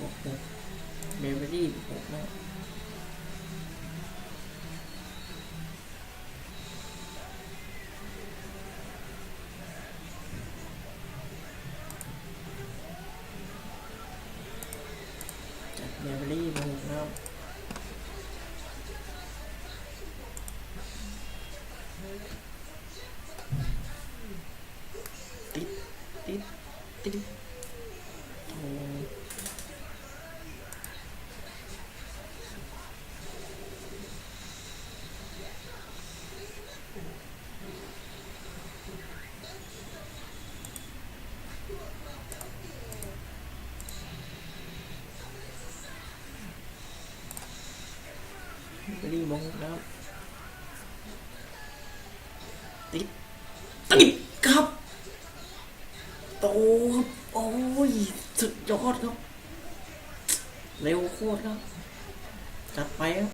บวกหกเบเบอรี่บวกหกนะจัดเบเบอรี่บวกหกนะครับติดติดติดโอ้ รีบมองนะครับติดติดครับโตครับโอ้ยสุดยอดครับ เร็วโคตรครับ จัดไปครับ